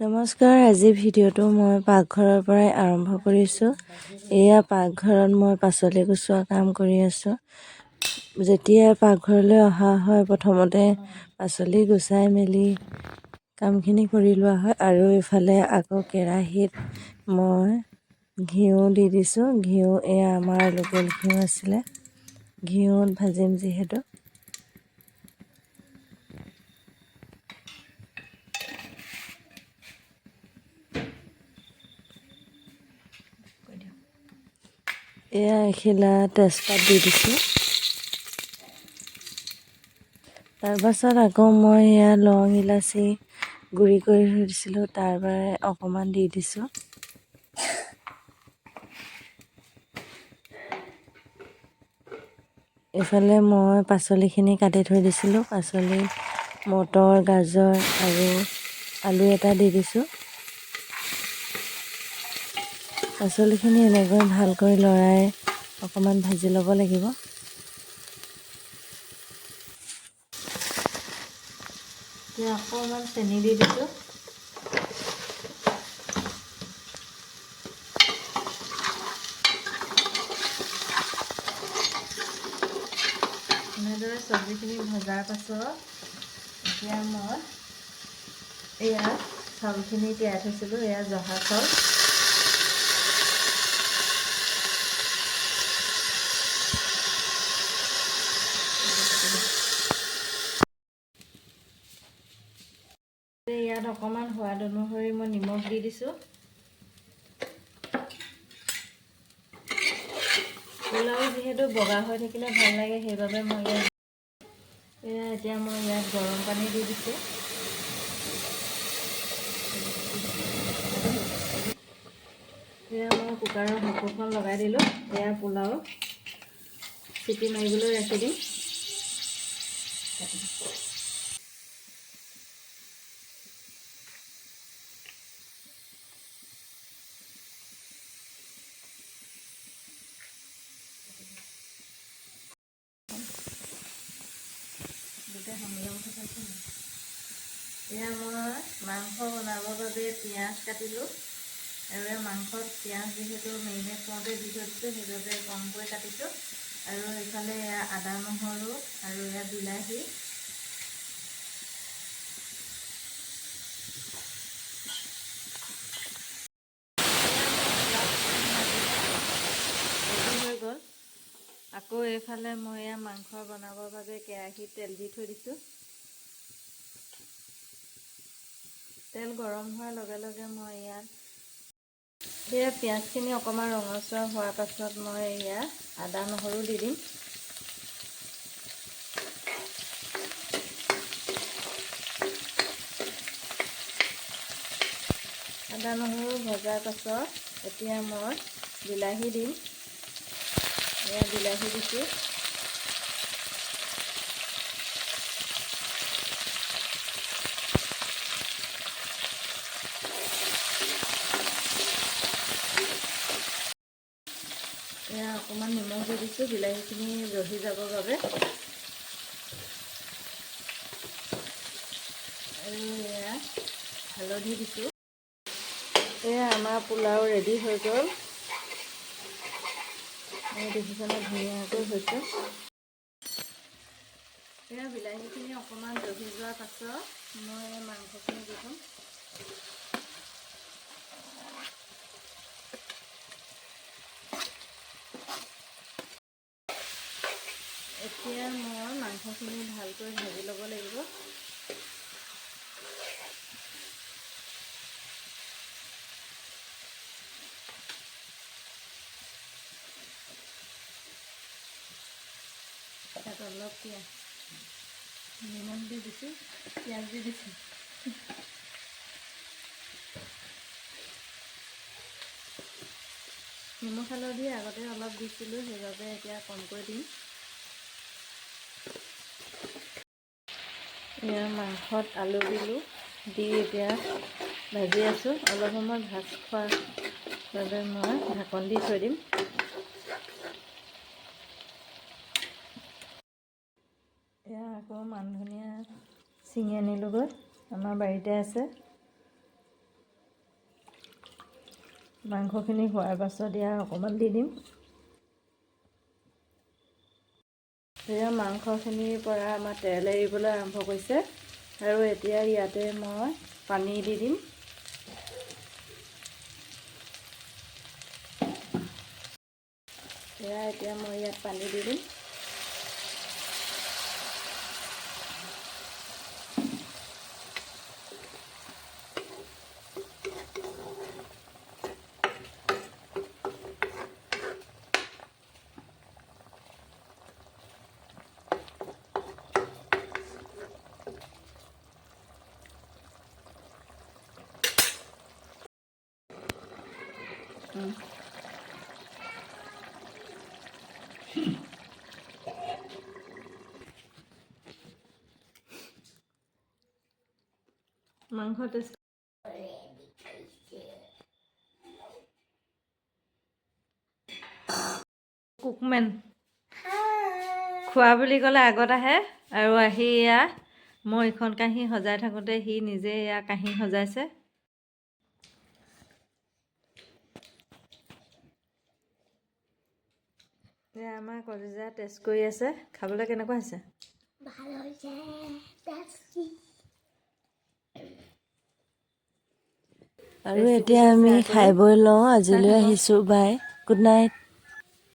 নমস্কাৰ আজি ভিডিঅ'টো মই পাকঘৰৰ পৰাই আৰম্ভ কৰিছোঁ। এয়া পাকঘৰত মই পাচলি গুচোৱা কাম কৰি আছোঁ। যেতিয়া পাকঘৰলৈ অহা হয় প্ৰথমতে পাচলি গুচাই মেলি কামখিনি কৰি লোৱা হয় আৰু ইফালে আকৌ কেৰাহীত মই ঘিউ দি দিছোঁ। ঘিউ এয়া আমাৰ লোকেল ঘিউ আছিলে। ঘিউত ভাজিম যিহেতু। এয়া এখিলা তেজপাত দি দিছোঁ। তাৰপাছত আকৌ মই এয়া লং ইলাচি গুড়ি কৰি থৈ দিছিলোঁ তাৰ পৰাই অকণমান দি দিছোঁ। এইফালে মই পাচলিখিনি কাটি থৈ দিছিলোঁ পাচলি মটৰ গাজৰ আৰু আলু এটা দি দিছোঁ। পাচলিখিনি এনেকৈ ভালকৈ লৰাই অকণমান ভাজি ল'ব লাগিব। এতিয়া অকণমান চেনি দি দিছোঁ। এনেদৰে চব্জিখিনি ভজাৰ পাছত এতিয়া মই এয়া চাউলখিনি তিয়াই থৈছিলোঁ এয়া জহা চাউল। ইয়াত অকণমান সোৱাদ অনুসৰি মই নিমখ দি দিছোঁ। পোলাও যিহেতু বগা হৈ থাকিলে ভাল লাগে সেইবাবে মই ইয়াত এয়া এতিয়া মই ইয়াত গৰম পানী দি দিছোঁ। এয়া মই কুকাৰৰ ঢাকোনখন লগাই দিলোঁ এয়া পোলাও। চিটি মাৰিবলৈ ৰাখি দিম। সংযম থকাটো এয়া মই মাংস বনাবৰ বাবে পিঁয়াজ কাটিলোঁ। আৰু মাংসত পিঁয়াজ যিহেতু মেৰিনেট কৰোঁতে দি থৈ সেইবাবে কমকৈ কাটিছোঁ। আৰু এইফালে এয়া আদা নহৰু আৰু এয়া বিলাহী। আকৌ এইফালে মই এয়া মাংস বনাবৰ বাবে কেৰাহীত তেল দি থৈ দিছোঁ। তেল গৰম হোৱাৰ লগে লগে মই ইয়াত সেয়া পিঁয়াজখিনি অকণমান ৰঙচুৱা হোৱাৰ পাছত মই ইয়াত আদা নহৰু দি দিম। আদা নহৰু ভজাৰ পাছত এতিয়া মই বিলাহী দিম। দিছোঁ এয়া অকণমান নিমখ দি দিছোঁ বিলাহীখিনি ৰহি যাবৰ বাবে। আৰু এয়া হালধি দিছোঁ। এয়া আমাৰ পোলাও ৰেডি হৈ গ'ল। দেখিছেনে ধুনীয়াকৈ হৈছে। এয়া বিলাহীখিনি অকণমান ৰহি যোৱাৰ পাছত মই মাংসখিনি দি থ'ম। এতিয়া মই মাংসখিনি ভালকৈ ভাজি ল'ব লাগিব। অলপ পিঁয়াজ নিমখ দি দিছোঁ পিঁয়াজ দি দিছোঁ। নিমখ হালধি আগতে অলপ দিছিলোঁ সেইবাবে এতিয়া কমকৈ দিম। এয়া মাংসত আলু দিলোঁ দি এতিয়া ভাজি আছোঁ। অলপ সময় ভাজ খোৱাৰ বাবে মই ঢাকন দি থৈ দিম এয়া আকৌ মান ধনিয়া ছিঙি আনিলোঁগৈ। আমাৰ বাৰীতে আছে। মাংসখিনি হোৱাৰ পাছত ইয়াৰ অকণমান দি দিম। সেয়া মাংসখিনিৰ পৰা আমাৰ তেল এৰিবলৈ আৰম্ভ কৰিছে। আৰু এতিয়া ইয়াতে মই পানী দি দিম। সেয়া এতিয়া মই ইয়াত পানী দি দিম। মাংস টেষ্ট কুকমেন খোৱা বুলি ক'লে আগত আহে আৰু আহি এয়া মই ইখন কাঁহী সজাই থাকোঁতে সি নিজে এয়া কাঁহী সজাইছে এয়া আমাৰ কলিজা টেষ্ট কৰি আছে খাবলৈ কেনেকুৱা হৈছে? ভাল হৈছে টেষ্টি আৰু এতিয়া আমি খাই বৈ লওঁ আজিলৈ আহিছোঁ বাই গুড নাইট